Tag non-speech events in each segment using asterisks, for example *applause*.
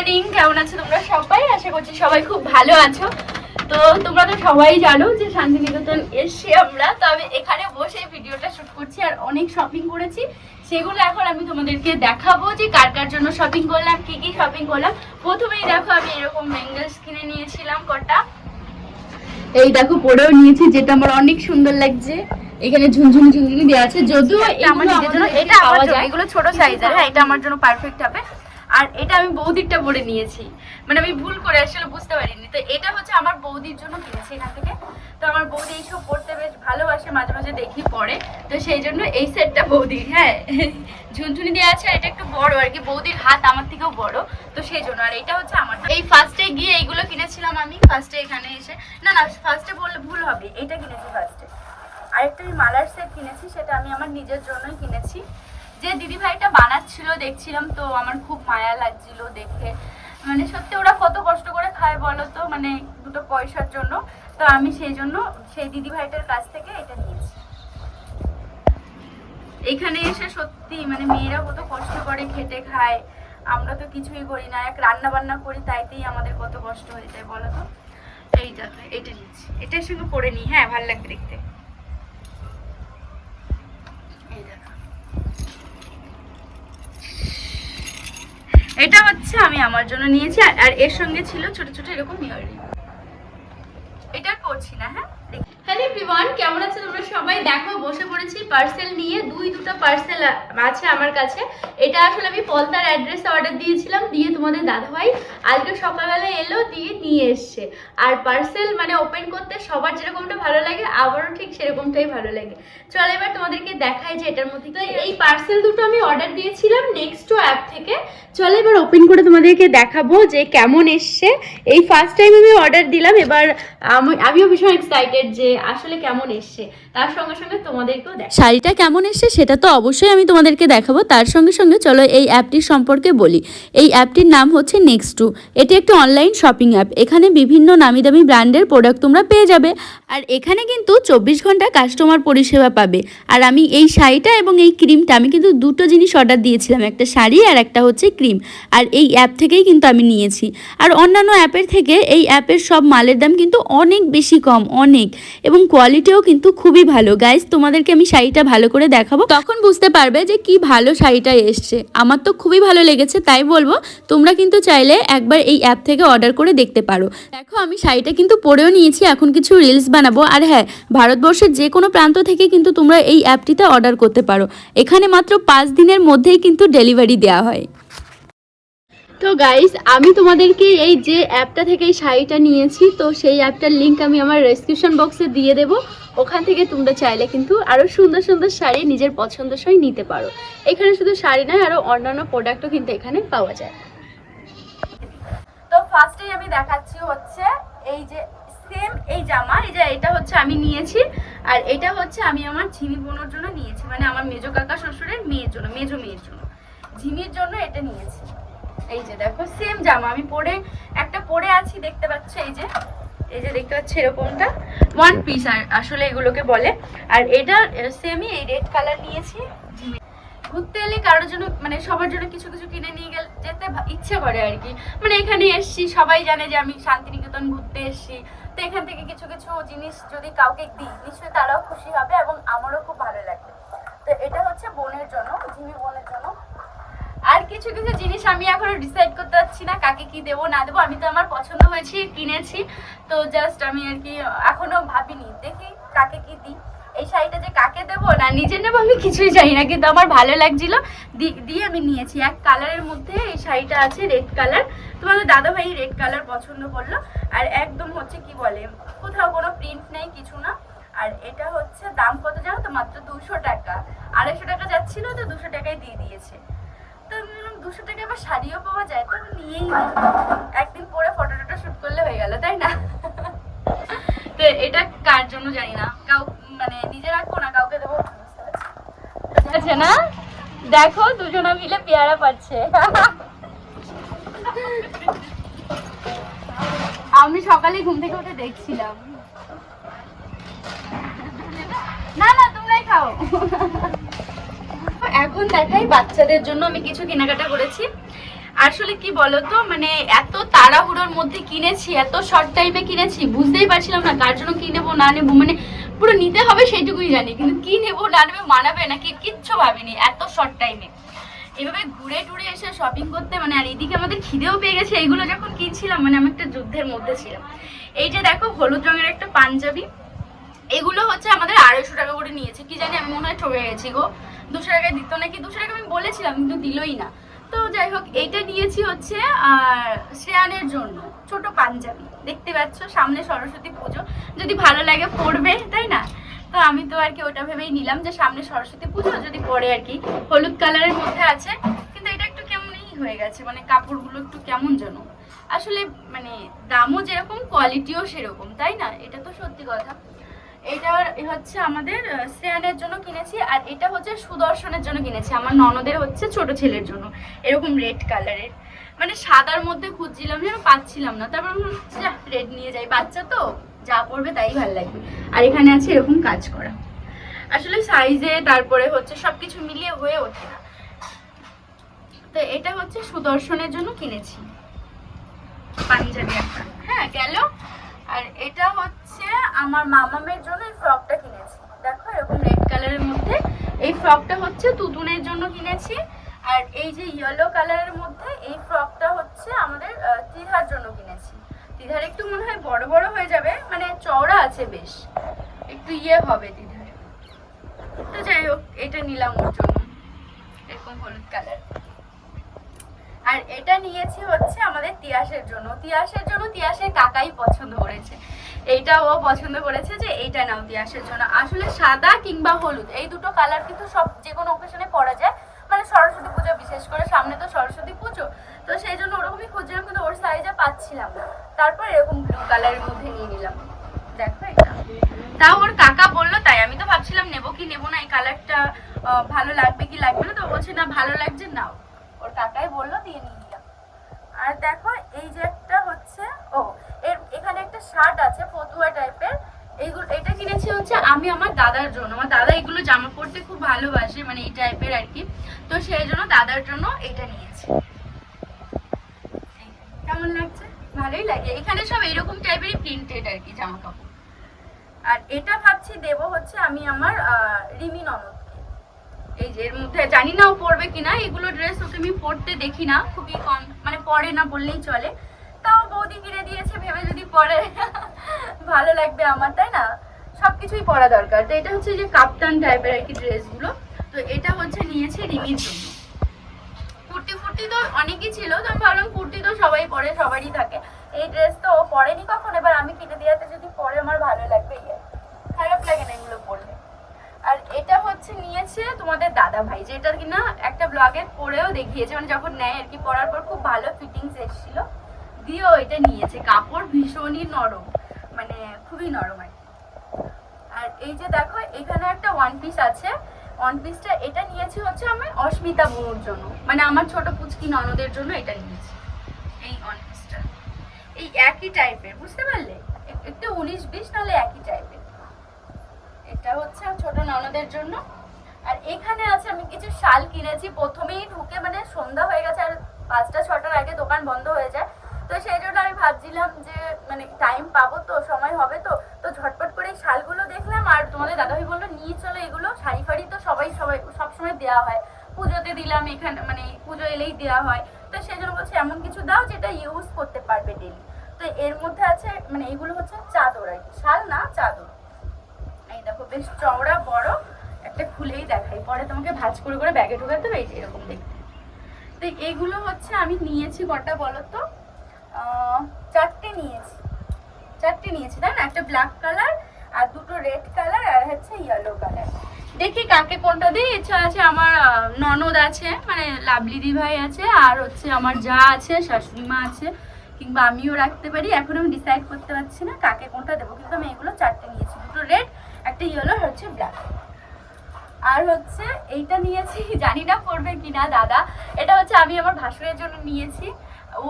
Morning কেমন আছো তোমরা সবাই? আশা করছি সবাই খুব ভালো আছো। তো তোমরা তো সবাই জানো যে শান্তিনিকেতন এসছি আমরা তো আমি এখানে বসে ভিডিওটা শুট করছি আর অনেক শপিং করেছি। সেগুলো এখন আমি তোমাদেরকে দেখাবো যে কার কার জন্য শপিং করলাম কি কি শপিং করলাম। প্রথমেই দেখো আমি এরকম ব্যাঙ্গেলস কিনে নিয়েছিলাম কটা। এই দেখো পরেও নিয়েছি যেটা আমার অনেক সুন্দর লাগছে। এখানে ঝুনঝুনি ঝুনঝুনি দেওয়া আছে। যদিও এটা আমার নিজের জন্য এটা পাওয়া যায়। এগুলো ছোট সাইজের হ্যাঁ এটা আমার জন্য পারফেক্ট হবে। আর এটা আমি বৌদিরটা পরে নিয়েছি। মানে আমি ভুল করে আসলে বুঝতে পারিনি। তো এটা হচ্ছে আমার বৌদির জন্য কিনেছি এখান থেকে। তো আমার বৌদি এইসব পড়তে বেশ ভালোবাসে, মাঝে মাঝে দেখি পরে তো সেই জন্য এই সেটটা বৌদির হ্যাঁ। ঝুনঝুনি দেওয়া আছে, এটা একটু বড় আর কি। বৌদির হাত আমার থেকেও বড়। তো সেই জন্য, আর এটা হচ্ছে আমার এই ফার্স্টে গিয়ে এইগুলো কিনেছিলাম আমি। ফার্স্টে এখানে এসে না না ফার্স্টে বললে ভুল হবে। এটা কিনেছি ফার্স্টে আরেকটা আমি মালার সেট কিনেছি, সেটা আমি আমার নিজের জন্যই কিনেছি। যে দিদি ভাইটা বানাচ্ছিল, দেখছিলাম তো, আমার খুব মায়া লাগছিল দেখে মানে সত্যি ওরা কত কষ্ট করে খায় বলো তো মানে দুটো পয়সার জন্য। তো আমি সেই জন্য সেই দিদি ভাইটার কাছ থেকে এটা নিয়েছি। এখানে এসে সত্যি মানে মেয়েরা কত কষ্ট করে খেটে খায়। আমরা তো কিছুই করি না, এক রান্না বান্না করি, তাইতেই আমাদের কত কষ্ট হয়ে যায় বলো তো। এই দেখো এটা নিচ্ছি এটার সঙ্গে পরে নিই হ্যাঁ ভালো লাগবে দেখতে। এটা হচ্ছে আমি আমার জন্য নিয়েছি, আর- এর সঙ্গে ছিল ছোট ছোট এরকম ইয়ারিং এটা করছি না হ্যাঁ? এভরিওয়ান কেমন আছো তোমরা সবাই? দেখো, বসে পড়েছি পার্সেল নিয়ে। দুই, দুটো পার্সেল আছে আমার কাছে। এটা আসলে আমি পলতার অ্যাড্রেসে অর্ডার দিয়েছিলাম, দিয়ে তোমাদের দাদাভাই আজকে সকালবেলা এলো, দিয়ে নিয়ে এসছে। আর পার্সেল মানে ওপেন করতে সবার যেরকমটা ভালো লাগে আমারও ঠিক সেরকমটাই ভালো লাগে। চলো এবার তোমাদেরকে দেখাই যে এটার মধ্যে কি এই পার্সেল দুটো আমি অর্ডার দিয়েছিলাম নেক্সট অ্যাপ থেকে। চলো এবার ওপেন করে তোমাদেরকে দেখাবো যে কেমন এসছে। এই ফার্স্ট টাইম আমি অর্ডার দিলাম, এবার আমি আমিও ভীষণ এক্সাইটেড যে আসলে কেমন এসছে? তার সঙ্গে সঙ্গে তোমাদেরকেও দেখ শাড়িটা কেমন এসছে সেটা তো অবশ্যই আমি তোমাদেরকে দেখাবো। তার সঙ্গে সঙ্গে চলো এই অ্যাপটির সম্পর্কে বলি। এই অ্যাপটির নাম হচ্ছে নেক্সট টু এটি একটি অনলাইন শপিং অ্যাপ এখানে বিভিন্ন নামি দামি ব্র্যান্ডের প্রোডাক্ট তোমরা পেয়ে যাবে। আর এখানে কিন্তু চব্বিশ ঘণ্টা কাস্টমার পরিষেবা পাবে। আর আমি এই শাড়িটা এবং এই ক্রিমটা আমি কিন্তু দুটো জিনিস অর্ডার দিয়েছিলাম। একটা শাড়ি আর একটা হচ্ছে ক্রিম আর এই অ্যাপ থেকেই কিন্তু আমি নিয়েছি। আর অন্যান্য অ্যাপের থেকে এই অ্যাপের সব মালের দাম কিন্তু অনেক বেশি কম, অনেক। এবং কোয়ালিটিও কিন্তু খুবই ভালো। গাইজ তোমাদেরকে আমি শাড়িটা ভালো করে দেখাবো। তখন বুঝতে পারবে যে কি ভালো শাড়িটা এসছে। আমার তো খুবই ভালো লেগেছে, তাই বলব, তোমরা কিন্তু চাইলে একবার এই অ্যাপ থেকে অর্ডার করে দেখতে পারো। দেখো, আমি শাড়িটা কিন্তু পরেও নিয়েছি, এখন কিছু রিলস বানাবো। আর হ্যাঁ ভারতবর্ষের যে কোনো প্রান্ত থেকে কিন্তু তোমরা এই অ্যাপটিতে অর্ডার করতে পারো। এখানে মাত্র পাঁচ দিনের মধ্যেই কিন্তু ডেলিভারি দেওয়া হয়। তো গাইস আমি তোমাদেরকে এই যে অ্যাপটা থেকে এই শাড়িটা নিয়েছি, তো সেই অ্যাপটার লিঙ্ক আমি আমার ডেসক্রিপশন বক্সে দিয়ে দেবো। ওখান থেকে তোমরা চাইলে কিন্তু আরও সুন্দর সুন্দর শাড়ি নিজের পছন্দসই নিতে পারো। এখানে শুধু শাড়ি নয় আরও অন্যান্য প্রোডাক্টও কিন্তু এখানে পাওয়া যায়। তো ফার্স্টেই আমি দেখাচ্ছি হচ্ছে এই যে সেম এই জামা, এই যে এটা হচ্ছে আমি নিয়েছি, আর এটা হচ্ছে আমি আমার ঝিমি বোনের জন্য নিয়েছি মানে আমার মেজো কাকা শ্বশুরের মেয়ের জন্য, মেজো মেয়ের জন্য। ঝিমির জন্য এটা নিয়েছি। এই যে দেখো সেম জামা। আমি পরে, একটা পরে আছি, দেখতে পাচ্ছ, এই যে এই যে দেখতে পাচ্ছ এরকমটা। ওয়ান পিস আর আসলে এগুলোকে বলে। আর এটা সেমই এই রেড কালার নিয়েছি। ঘুরতে এলে কারোর জন্য মানে সবার জন্য কিছু কিছু কিনে নিয়ে গেলে, যেতে ইচ্ছে করে আর কি। মানে এখানে এসছি, সবাই জানে যে আমি শান্তিনিকেতন ঘুরতে এসছি। তো এখান থেকে কিছু কিছু জিনিস যদি কাউকে দিই, নিশ্চয়ই তারাও খুশি হবে এবং আমারও খুব ভালো লাগবে। তো এটা হচ্ছে বোনের জন্য ঝিমি বোনের জন্য আর কিছু কিছু জিনিস আমি এখনও ডিসাইড করতে পারছি না, কাকে কি দেবো, না দেবো। আমি তো আমার পছন্দ হয়েছে, কিনেছি। তো জাস্ট আমি আর কি এখনও ভাবিনি। দেখি কাকে কি দিই। এই শাড়িটা যে কাকে দেবো, না নিজে নেব, আমি কিছুই জানি না। কিন্তু আমার ভালো লাগছিল। দিয়ে আমি নিয়েছি। এক কালারের মধ্যে এই শাড়িটা আছে রেড কালার তোমাদের দাদা ভাই রেড কালার পছন্দ করল। আর একদম হচ্ছে কি বলে, কোথাও কোনো প্রিন্ট নেই, কিছু না। আর এটা হচ্ছে দাম কত জানো তো? মাত্র দুশো টাকা। আড়াইশো টাকা যাচ্ছিল, তো দুশো টাকায় দিয়ে দিয়েছে। তো দুশো টাকা আবার শাড়িও পাওয়া যায় তো নিয়েই একদিন পরে ফটো টটো শুট করলে হয়ে গেল তাই না? তো এটা কার জন্য জানি না। কাউ মানে নিজে রাখব না কাউকে দেবো। আছে না? দেখো দুজনা মিলে পেয়ারা পাচ্ছে। আমি সকালে ঘুম থেকে উঠে দেখছিলাম। না না তোমরাই খাও। এখন দেখাই বাচ্চাদের জন্য আমি কিছু কেনাকাটা করেছি। আসলে কি বলতো মানে এত তাড়াহুড়োর মধ্যে কিনেছি, এত শর্ট টাইমে কিনেছি, বুঝতেই পারছিলাম না কার জন্য কি নেব, না নেব মানে পুরো নিতে হবে সেইটুকুই জানি, কিন্তু কি নেব, না নেব, মানাবে নাকি কিচ্ছু ভাবিনি এত শর্ট টাইমে এভাবে ঘুরে টুরে এসে শপিং করতে মানে আর এদিকে আমাদের খিদেও পেয়ে গেছে, এইগুলো যখন কিনছিলাম মানে আমি একটা যুদ্ধের মধ্যে ছিলাম। এই যে দেখো, হলুদ রঙের একটা পাঞ্জাবি, এগুলো হচ্ছে আমাদের আড়াইশো টাকা করে নিয়েছে, কি জানি আমি মনে হয় ঠকে গেছি গো। দুশো টাকায় দিত নাকি? দুশো টাকা আমি বলেছিলাম, কিন্তু দিলই না। তো যাই হোক, এইটা নিয়েছি হচ্ছে, আর শ্রেয়ানের জন্য, ছোট পাঞ্জাবি। দেখতে পাচ্ছ, সামনে সরস্বতী পুজো। যদি ভালো লাগে পড়বে তাই না? তো আমি তো আর কি ওটা ভেবেই নিলাম যে সামনে সরস্বতী পুজো, যদি পরে আর কি। হলুদ কালারের মধ্যে আছে, কিন্তু এটা একটু কেমনই হয়ে গেছে মানে কাপড়গুলো একটু কেমন যেন। আসলে মানে দামও যেরকম কোয়ালিটিও সেরকম, তাই না? এটা তো সত্যি কথা। এটা হচ্ছে আমাদের শ্রেয়ানের জন্য কিনেছি, আর এটা হচ্ছে সুদর্শনের জন্য কিনেছি। আমার ননদের হচ্ছে ছোট ছেলের জন্য, এরকম রেড কালারের মানে সাদার মধ্যে খুঁজছিলাম, যেন পাচ্ছিলাম না। তারপর রেড নিয়ে যাই, বাচ্চা তো, যা পড়বে তাই ভালো লাগবে। আর এখানে আছে এরকম কাজ করা। আসলে সাইজে তারপরে হচ্ছে সবকিছু মিলিয়ে হয়ে ওঠে না। তো এটা হচ্ছে সুদর্শনের জন্য কিনেছি। পাঞ্জাবি একটা। হ্যাঁ গেল। আর এটা হচ্ছে আমার মামামের জন্য এই ফ্রকটা কিনেছি। দেখো এরকম রেড কালারের মধ্যে। এই ফ্রকটা হচ্ছে তুতুনের জন্য কিনেছি। আর এই যে ইয়েলো কালারের মধ্যে এই ফ্রকটা হচ্ছে আমাদের তিধার জন্য কিনেছি। তিধার একটু মনে হয় বড় বড় হয়ে যাবে মানে চওড়া আছে বেশ। একটু ইয়ে হবে তিধার। তো যাই হোক, এটা নিলাম ওর জন্য। এরকম হলুদ কালার আর এটা নিয়েছি হচ্ছে আমাদের তিয়াসের জন্য। তিয়াসের জন্য তিয়াসের কাকাই পছন্দ করেছে। এইটা ও পছন্দ করেছে যে এইটা নাও তিয়াসের জন্য। আসলে সাদা কিংবা হলুদ, এই দুটো কালার কিন্তু সব যে কোনো অকেশনে পরা যায়। মানে সরস্বতী পুজো বিশেষ করে, সামনে তো সরস্বতী পুজো। তো সেই জন্য ওরকমই খুঁজছিলাম, কিন্তু ওর সাইজে পাচ্ছিলাম না। তারপর এরকম ব্লু কালারের মধ্যে নিয়ে নিলাম। দেখো এটা। তাও ওর কাকা বলল, তাই আমি তো ভাবছিলাম নেব কি নেব না, এই কালারটা ভালো লাগবে কি লাগবে না? তো বলছে, না, ভালো লাগছে, নাও। ওর কাকাই বলল, দিয়ে নিয়ে নিলাম আর দেখো, এই যে একটা হচ্ছে, ও, এর, এখানে একটা শার্ট আছে, ফতুয়া টাইপের এইগুলো, এটা কিনেছি হচ্ছে আমি আমার দাদার জন্য। আমার দাদা এগুলো জামা পরতে খুব ভালোবাসে মানে এই টাইপের আর কি। তো সেই জন্য দাদার জন্য এটা নিয়েছি। কেমন লাগছে? ভালোই লাগে। এখানে সব এরকম টাইপেরই প্রিন্টেড আর কি জামা কাপড় আর এটা ভাবছি দেবো হচ্ছে আমি আমার রিমি ননদকে এই যে এর মধ্যে, জানি না ও পরবে কিনা, এগুলো ড্রেস ওকে আমি পরতে দেখি না, খুবই কম মানে পরে না বললেই চলে। তাও বৌদি কিনে দিয়েছে, ভেবে যদি পরে, ভালো লাগবে আমার, তাই না? সবকিছুই পরা দরকার। তো এটা হচ্ছে যে কাপ্তান টাইপের আর কি ড্রেসগুলো তো এটা হচ্ছে নিয়েছে রিমির জন্য। কুর্তি ফুর্তি তো অনেকই ছিল, তো আমি ভাবলাম কুর্তি তো সবাই পরে, সবারই থাকে। এই ড্রেস তো পরেনি কখন? এবার আমি কিনে দেওয়াতে যদি পরে আমার ভালো লাগবে ইয়ে। খারাপ লাগে না এগুলো পরলে আর এটা হচ্ছে নিয়েছে তোমাদের দাদা ভাই যেটা কিনা একটা ব্লগে পরেও দেখিয়েছে মানে যখন নেয় আর কি, পরার পর খুব ভালো ফিটিংস এসেছিল। দিয়েও এটা নিয়েছে, কাপড় ভীষণই নরম মানে খুবই নরম আর। আর এই যে দেখো, এখানে একটা ওয়ান পিস আছে। ওয়ান পিসটা এটা নিয়েছি হচ্ছে আমি অস্মিতা বুনুর জন্য মানে আমার ছোট পুচকি ননদের জন্য এটা নিয়েছি, এই ওয়ান পিসটা এই একই টাইপের বুঝতে পারলে? একটু উনিশ বিশ, নাহলে একই টাইপের এটা হচ্ছে ছোট ননদের জন্য। আর এখানে আছে, আমি কিছু শাল কিনেছি। প্রথমেই ঢুকে মানে সন্ধ্যা হয়ে গেছে, আর পাঁচটা, ছটার আগে দোকান বন্ধ হয়ে যায়। তো সেই জন্য আমি ভাবছিলাম যে মানে টাইম পাবো তো, সময় হবে তো। তো ঝটপট করে এই শালগুলো দেখলাম, আর তোমাদের দাদাভাই বলল, নিয়ে চলো এগুলো। শাড়ি ফাড়ি তো সবাই সবাই, সবসময় দেওয়া হয়। পুজোতে দিলাম এখানে মানে পুজো এলেই দেওয়া হয়। তো সেই জন্য বলছি, এমন কিছু দাও যেটা ইউজ করতে পারবে ডেলি তো এর মধ্যে আছে মানে এগুলো হচ্ছে চাদর আর কি। শাল না, চাদর। এই দেখো, বেশ চওড়া, বড়, একটা খুলেই দেখাই। পরে তোমাকে ভাজ করে করে ব্যাগে ঢোকাতে হবে এরকম দেখতে। তো এগুলো হচ্ছে আমি নিয়েছি কটা বলো তো? চারটে নিয়েছি। চারটে নিয়েছি, তাই না? একটা ব্ল্যাক কালার আর দুটো রেড কালার আর হচ্ছে ইয়েলো কালার দেখি কাকে কোনটা দিই। ইচ্ছা আছে আমার ননদ আছে মানে লাভলি দি ভাই আছে, আর হচ্ছে আমার যা আছে শাশুড়ি মা আছে, কিংবা আমিও রাখতে পারি। এখন আমি ডিসাইড করতে পারছি না কাকে কোনটা দেবো, কিন্তু আমি এগুলো চারটে নিয়েছি। দুটো রেড ইয়েলো আর হচ্ছে ব্ল্যাক আর হচ্ছে এইটা নিয়েছি *laughs* জানি না পড়বে কিনা দাদা। এটা হচ্ছে আমি আমার ভাসুরের জন্য নিয়েছি।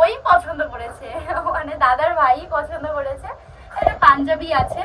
ওই পছন্দ করেছে। *laughs* মানে দাদার ভাই পছন্দ করেছে। একটা পাঞ্জাবি আছে।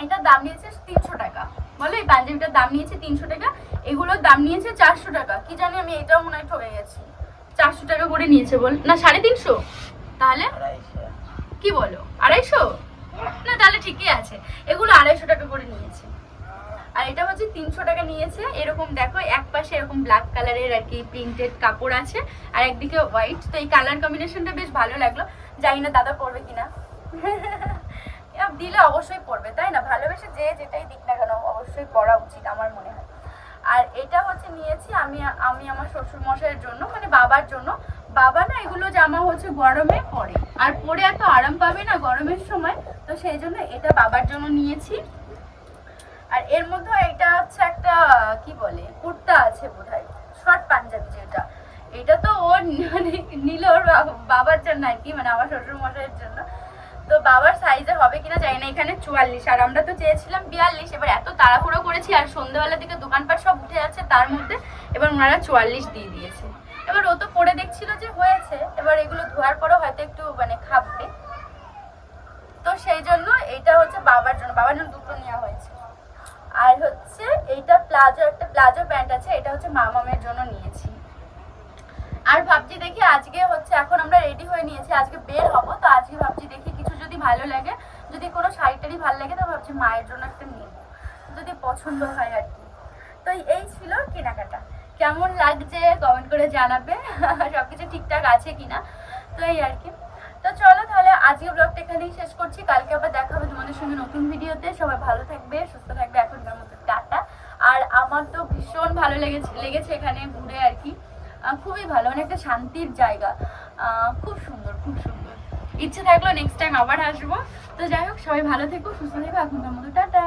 এটার দাম নিয়েছে তিনশো টাকা। বলো এই পাঞ্জাবিটার দাম নিয়েছে তিনশো টাকা। এগুলোর দাম নিয়েছে চারশো টাকা। কি জানি আমি এটাও মনে হয় ঠকে গেছি। চারশো টাকা করে নিয়েছে বল না সাড়ে তিনশো? তাহলে? কি বলো? আড়াইশো? তাহলে ঠিকই আছে। এগুলো আড়াইশো টাকা করে নিয়েছে। আর এটা হচ্ছে তিনশো টাকা নিয়েছে। এরকম দেখো, এক পাশে এরকম ব্ল্যাক কালারের আর কি প্রিন্টেড কাপড় আছে, আর একদিকে হোয়াইট তো এই কালার কম্বিনেশনটা বেশ ভালো লাগল। জানি না দাদা পরবে কিনা। দিলে অবশ্যই পরবে, তাই না? ভালোবেসে যে যেটাই দিক না কেন, অবশ্যই পরা উচিত আমার মনে হয়। আর এটা হচ্ছে নিয়েছি আমি আমি আমার শ্বশুর মশাইয়ের জন্য মানে বাবার জন্য। বাবা না এগুলো জামা হচ্ছে গরমে পরে। আর পরে এত আরাম পাবে না গরমের সময়। তো সেই জন্য এটা বাবার জন্য নিয়েছি। আর এর মধ্যে এটা হচ্ছে একটা, কি বলে, কুর্তা আছে বোধহয় শর্ট পাঞ্জাবি যেটা। এটা তো ওর মানে নিল ওর বাবার জন্য আর কি মানে আমার শ্বশুর মশাইয়ের জন্য। তো বাবার সাইজে হবে কিনা জানি না, এখানে চুয়াল্লিশ। আর আমরা তো চেয়েছিলাম বিয়াল্লিশ, এবার এত তাড়াহুড়ো করেছি, আর সন্ধ্যাবেলার দিকে দোকানপাট সব উঠে যাচ্ছে, তার মধ্যে এবার ওনারা চুয়াল্লিশ দিয়ে দিয়েছে। এবার ও তো পরে দেখছিল যে হয়েছে, এবার এগুলো ধোয়ার পরেও হয়তো একটু মানে খাবে। তো সেই জন্য এটা হচ্ছে বাবার জন্য। বাবার জন্য দুটো নেওয়া হয়েছে। আর হচ্ছে এইটা প্লাজো, একটা প্লাজো প্যান্ট আছে, এটা হচ্ছে মামামের জন্য নিয়েছি। আর ভাবছি দেখি আজকে হচ্ছে এখন আমরা রেডি হয়ে নিয়েছি, আজকে বের হব। তো আজকে ভাবছি দেখি কিছু যদি ভালো লাগে, যদি কোনো শাড়িটারি ভালো লাগে, তো ভাবছি মায়ের জন্য একটা নিব। যদি পছন্দ হয় আর কি। তো এই ছিল কেনাকাটা। কেমন লাগছে? কমেন্ট করে জানাবে। *laughs* সবকিছু ঠিকঠাক আছে কিনা? তো এই আর কি। তাহলে আজকে ব্লগটা এখানেই শেষ করছি। কালকে আবার দেখা হবে তোমাদের সঙ্গে নতুন ভিডিওতে। সবাই ভালো থাকবে, সুস্থ থাকবে। এখনকার মতো টাটা। আর আমার তো ভীষণ ভালো লেগেছে লেগেছে এখানে ঘুরে আর কি। খুবই ভালো মানে একটা শান্তির জায়গা। খুব সুন্দর খুব সুন্দর। ইচ্ছে থাকল নেক্সট টাইম আবার আসব। তো যাই হোক, সবাই ভালো থেকো, সুস্থ থেকো। এখনকার মতো টাটা।